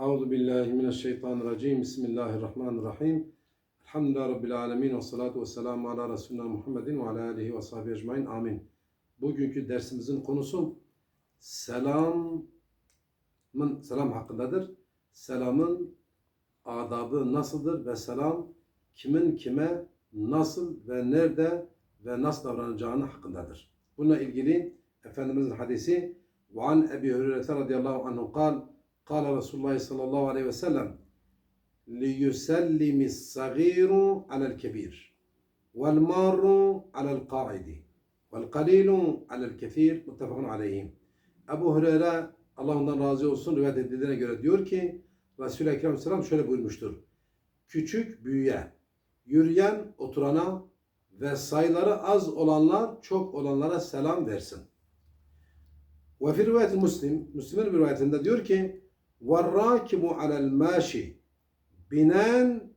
Euzu billahi mineşşeytanirracim. Bismillahirrahmanirrahim. Elhamdülillahi Rabbil alemin ve salatu ve selamu ala Resulina Muhammedin ve ala alihi ve sahbihi ecmain. Amin. Bugünkü dersimizin konusu selamın, selam hakkındadır. Selamın adabı nasıldır ve selam kimin kime nasıl ve nerede ve nasıl davranacağını hakkındadır. Bununla ilgili Efendimizin hadisi وعن أبي هريرة رضي الله عنه قال قال رسول الله صلى الله عليه وسلم ليسلم الصغير على الكبير والمار على القاعد والقليل على الكثير متفق عليه Ebu Hureyre Allah ondan razı olsun rivayet edildiğine göre diyor ki Resul-i Ekrem Aleyhisselam şöyle buyurmuştur. Küçük büyüye, yürüyen oturana ve sayıları az olanlar çok olanlara selam versin. Ve fi rivayet Müslim, Müslim'in bir rivayetinde diyor ki وَالرَّاكِبُ عَلَى الْمَاشِ Binen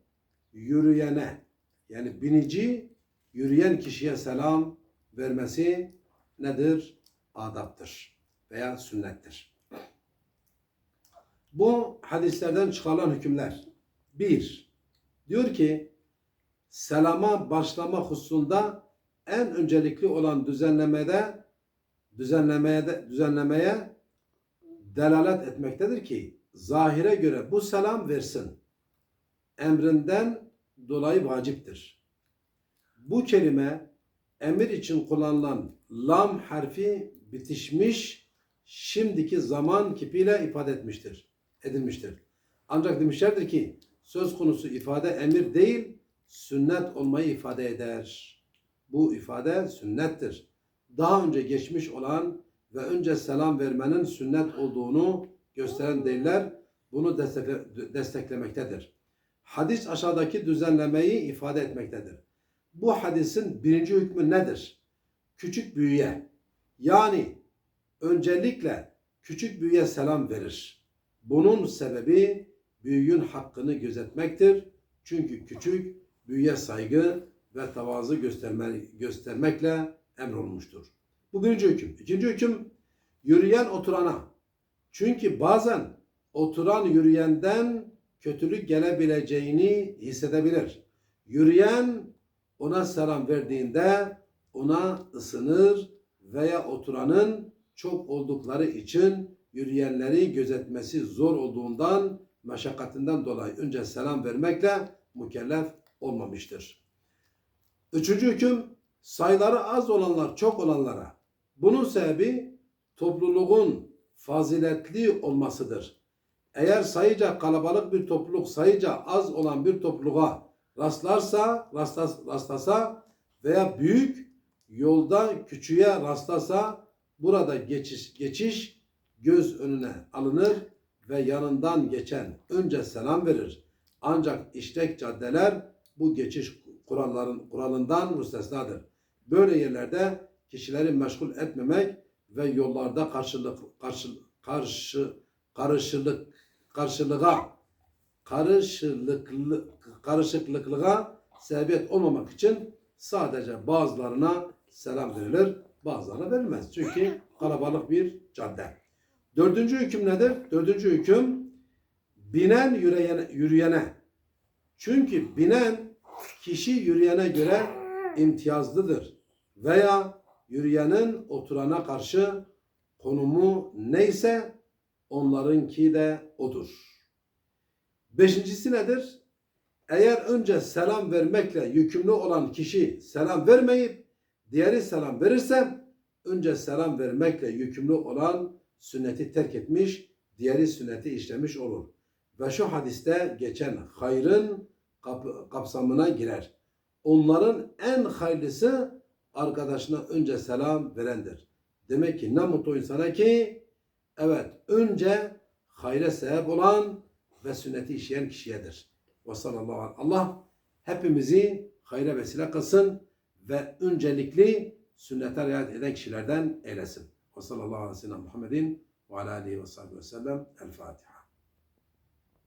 yürüyene yani binici yürüyen kişiye selam vermesi nedir? Adaptır veya sünnettir. Bu hadislerden çıkarılan hükümler. Bir, diyor ki selama başlama hususunda en öncelikli olan düzenlemede düzenlemeye de, düzenlemeye delalet etmektedir ki zahire göre bu selam versin. Emrinden dolayı vaciptir. Bu kelime emir için kullanılan lam harfi bitişmiş şimdiki zaman kipiyle ifade etmiştir, edilmiştir. Ancak demişlerdir ki söz konusu ifade emir değil, sünnet olmayı ifade eder. Bu ifade sünnettir daha önce geçmiş olan ve önce selam vermenin sünnet olduğunu gösteren deliller bunu desteklemektedir. Hadis aşağıdaki düzenlemeyi ifade etmektedir. Bu hadisin birinci hükmü nedir? Küçük büyüye yani öncelikle küçük büyüye selam verir. Bunun sebebi büyüğün hakkını gözetmektir. Çünkü küçük büyüye saygı ve tavazı gösterme, göstermekle emrolunmuştur. Bu birinci hüküm. İkinci hüküm yürüyen oturana. Çünkü bazen oturan yürüyenden kötülük gelebileceğini hissedebilir. Yürüyen ona selam verdiğinde ona ısınır veya oturanın çok oldukları için yürüyenleri gözetmesi zor olduğundan meşakkatinden dolayı önce selam vermekle mükellef olmamıştır. Üçüncü hüküm sayıları az olanlar çok olanlara. Bunun sebebi topluluğun faziletli olmasıdır. Eğer sayıca kalabalık bir topluluk sayıca az olan bir topluluğa rastlarsa, rastlas, rastlasa veya büyük yolda küçüğe rastlasa burada geçiş, geçiş göz önüne alınır ve yanından geçen önce selam verir. Ancak işlek caddeler bu geçiş kuralların kuralından müstesnadır. Böyle yerlerde kişileri meşgul etmemek ve yollarda karşılık karşı karşı karışılık karşılığa karışılıklı karışıklıklığa sebebiyet olmamak için sadece bazılarına selam verilir, bazılarına verilmez. Çünkü kalabalık bir cadde. Dördüncü hüküm nedir? Dördüncü hüküm binen yürüyene, yürüyene. Çünkü binen kişi yürüyene göre imtiyazlıdır veya yürüyenin oturana karşı konumu neyse onlarınki de odur. Beşincisi nedir? Eğer önce selam vermekle yükümlü olan kişi selam vermeyip diğeri selam verirse önce selam vermekle yükümlü olan sünneti terk etmiş, diğeri sünneti işlemiş olur. Ve şu hadiste geçen hayrın kap kapsamına girer. Onların en hayırlısı arkadaşına önce selam verendir. Demek ki ne mutlu insana ki evet önce hayre sebep olan ve sünneti işleyen kişiyedir. Ve sallallahu aleyhi Allah hepimizi hayra vesile kılsın ve öncelikli sünnete riayet eden kişilerden eylesin. Ve sallallahu aleyhi ve sellem Muhammedin ve ala aleyhi ve sellem. El Fatiha.